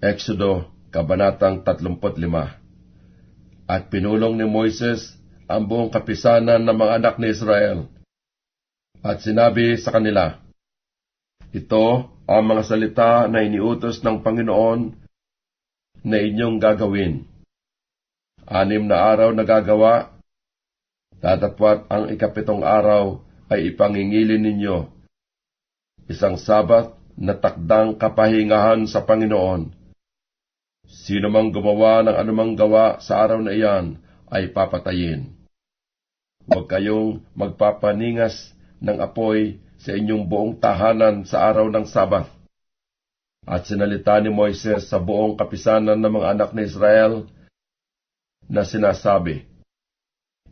Exodo, Kabanatang 35 At pinulong ni Moises ang buong kapisanan ng mga anak ni Israel. At sinabi sa kanila, Ito ang mga salita na iniutos ng Panginoon na inyong gagawin. Anim na araw na gagawa, tatapwat ang ikapitong araw ay ipangingilin ninyo. Isang sabat na takdang kapahingahan sa Panginoon. Sino mang gumawa ng anumang gawa sa araw na iyan ay papatayin. Huwag kayong magpapaningas ng apoy sa inyong buong tahanan sa araw ng Sabat. At sinalita ni Moises sa buong kapisanan ng mga anak ni Israel na sinasabi,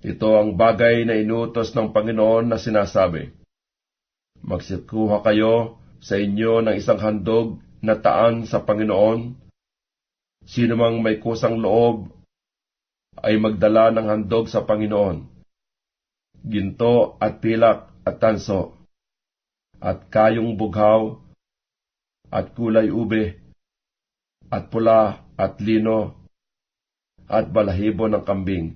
Ito ang bagay na inutos ng Panginoon na sinasabi, Magsikuha kayo sa inyo ng isang handog na taan sa Panginoon. Sino mang may kusang loob ay magdala ng handog sa Panginoon. Ginto at pilak at tanso, at kayong bughaw, at kulay ube, at pula at lino, at balahibo ng kambing,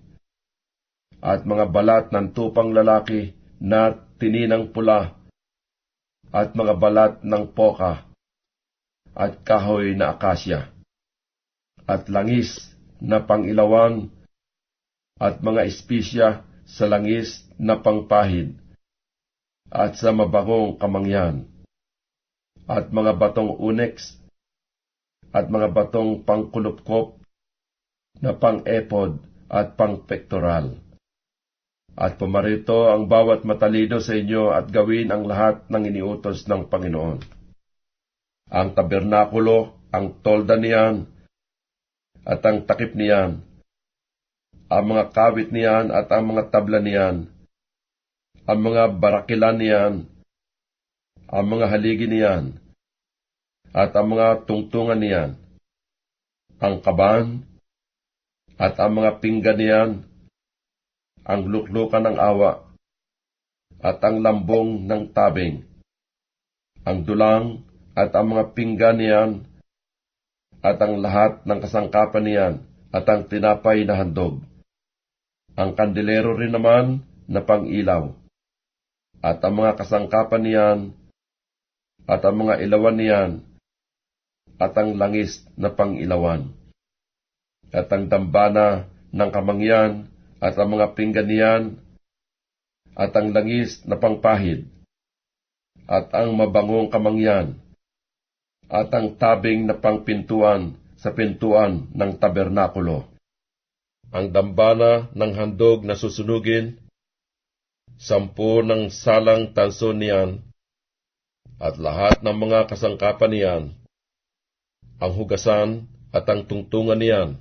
at mga balat ng tupang lalaki na tininang pula, at mga balat ng poka, at kahoy na akasya, at langis na pangilawan, at mga espisya sa langis na pangpahid, at sa mabangong kamangyan, at mga batong unex, at mga batong pangkulupkop, na pang-epod at pang-pektoral. At pumarito ang bawat matalido sa inyo at gawin ang lahat ng iniutos ng Panginoon. Ang tabernakulo, ang tolda niyan, at ang takip niyan, ang mga kawit niyan at ang mga tabla niyan, ang mga barakilan niyan, ang mga haligi niyan, at ang mga tungtungan niyan, ang kaban, at ang mga pinggan niyan, ang luklukan ng awa, at ang lambong ng tabing, ang dulang at ang mga pinggan niyan, at ang lahat ng kasangkapan niyan, at ang tinapay na handog. Ang kandilero rin naman na pang-ilaw, at ang mga kasangkapan niyan, at ang mga ilawan niyan, at ang langis na pang-ilawan, at ang dambana ng kamangyan, at ang mga pinggan niyan, at ang langis na pangpahid, at ang mabangong kamangyan, at ang tabing na pangpintuan sa pintuan ng tabernakulo. Ang dambana ng handog na susunugin, sampu ng salang tanso niyan, at lahat ng mga kasangkapan niyan, ang hugasan at ang tungtungan niyan,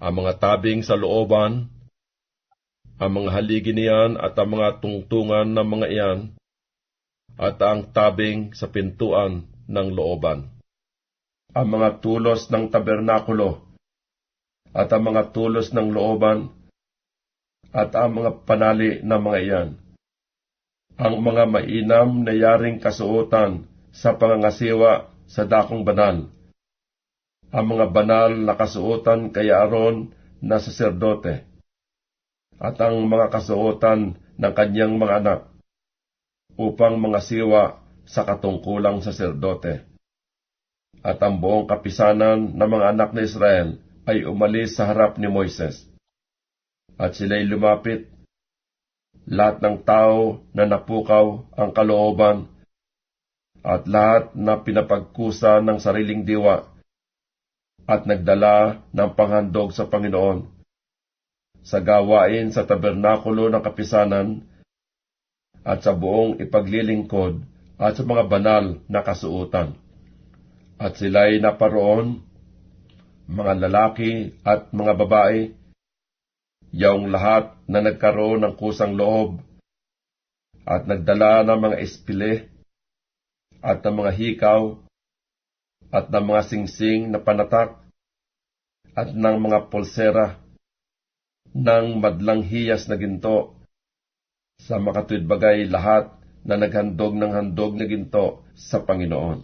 ang mga tabing sa looban, ang mga haligi niyan at ang mga tungtungan ng mga iyan, at ang tabing sa pintuan ng looban. Ang mga tulos ng tabernakulo, at ang mga tulos ng looban, at ang mga panali ng mga iyan. Ang mga mainam na yaring kasuotan sa pangangasiwa sa dakong banal. Ang mga banal na kasuotan kay Aaron na saserdote. At ang mga kasuotan ng kanyang mga anak upang mga siwa sa katungkulang saserdote. At ang buong kapisanan ng mga anak ni Israel ay umalis sa harap ni Moises. At sila'y lumapit, lahat ng tao na napukaw ang kalooban, at lahat na pinapagkusa ng sariling diwa, at nagdala ng panghandog sa Panginoon, sa gawain sa tabernakulo ng kapisanan, at sa buong ipaglilingkod at sa mga banal na kasuutan. At sila'y naparoon mga lalaki at mga babae, yaong lahat na nagkaroon ng kusang loob, at nagdala ng mga espile, at ng mga hikaw, at ng mga singsing na panatak, at ng mga pulsera, ng madlang hiyas na ginto, sa makatwid bagay lahat na naghandog ng handog na ginto sa Panginoon.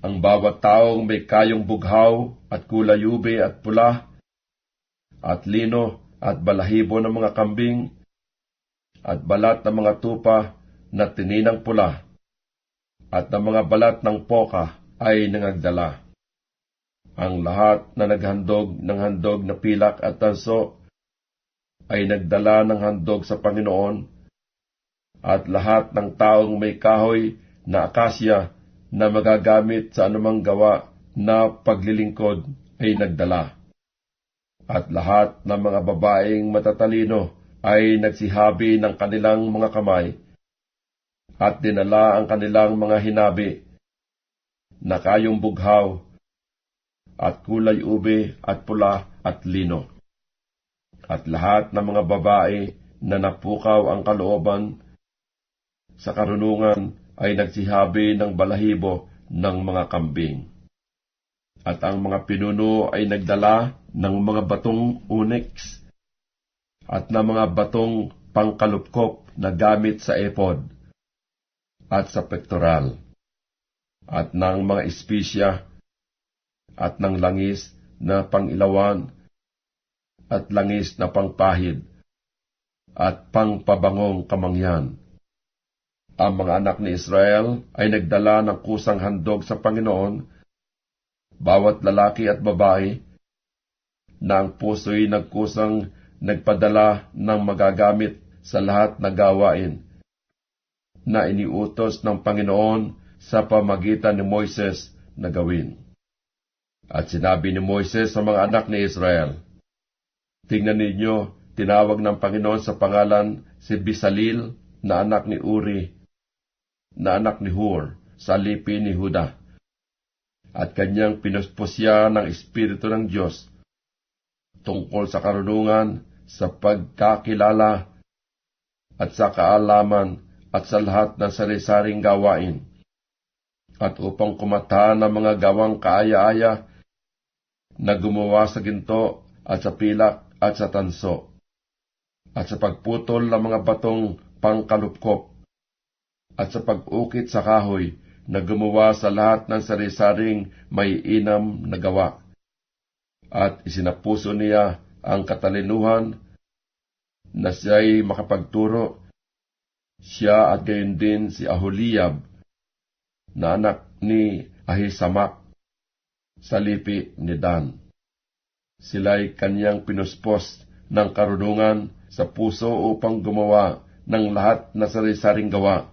Ang bawat taong may kayong bughaw at kulay ube at pula, at lino at balahibo ng mga kambing, at balat ng mga tupa na tininang pula, at ng mga balat ng poka ay nangagdala. Ang lahat na naghandog ng handog na pilak at tanso ay nagdala ng handog sa Panginoon, at lahat ng taong may kahoy na akasya na magagamit sa anumang gawa na paglilingkod ay nagdala. At lahat ng mga babaeng matatalino ay nagsihabi ng kanilang mga kamay at dinala ang kanilang mga hinabi na kayong bughaw at kulay ube at pula at lino. At lahat ng mga babae na napukaw ang kalooban sa karunungan ay nagsihabi ng balahibo ng mga kambing. At ang mga pinuno ay nagdala ng mga batong onyx at ng mga batong pangkalupkop na gamit sa epod at sa pektoral at ng mga espisya at ng langis na pangilawan at langis na pangpahid at pangpabangong kamangyan ang mga anak ni Israel ay nagdala ng kusang handog sa Panginoon, bawat lalaki at babae, na ang puso'y nagkusang nagpadala ng magagamit sa lahat na gawain na iniutos ng Panginoon sa pamagitan ni Moises na gawin. At sinabi ni Moises sa mga anak ni Israel, Tingnan ninyo, tinawag ng Panginoon sa pangalan si Bisalil na anak ni Uri na anak ni Hur sa lipi ni Huda. At kanyang pinuspusya ng Espiritu ng Diyos tungkol sa karunungan, sa pagkakilala, at sa kaalaman, at sa lahat ng sari-saring gawain, at upang kumata ng mga gawang kaaya-aya na gumawa sa ginto at sa pilak at sa tanso, at sa pagputol ng mga batong pangkalupkop at sa pag-ukit sa kahoy na gumawa sa lahat ng sari-saring may inam na gawa. At isinapuso niya ang katalinuhan na siya'y makapagturo. Siya at gayon din si Aholiab na anak ni Ahisamak sa lipi ni Dan. Sila'y kanyang pinuspos ng karunungan sa puso upang gumawa ng lahat na sari-saring gawa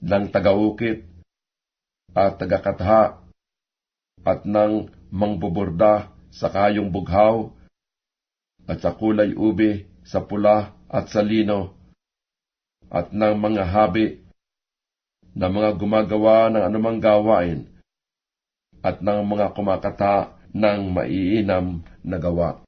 ng tagaukit at tagakatha at ng mangbuburda sa kayong bughaw at sa kulay ube, sa pula at sa lino at ng mga habi na mga gumagawa ng anumang gawain at ng mga kumakata ng maiinam na gawa.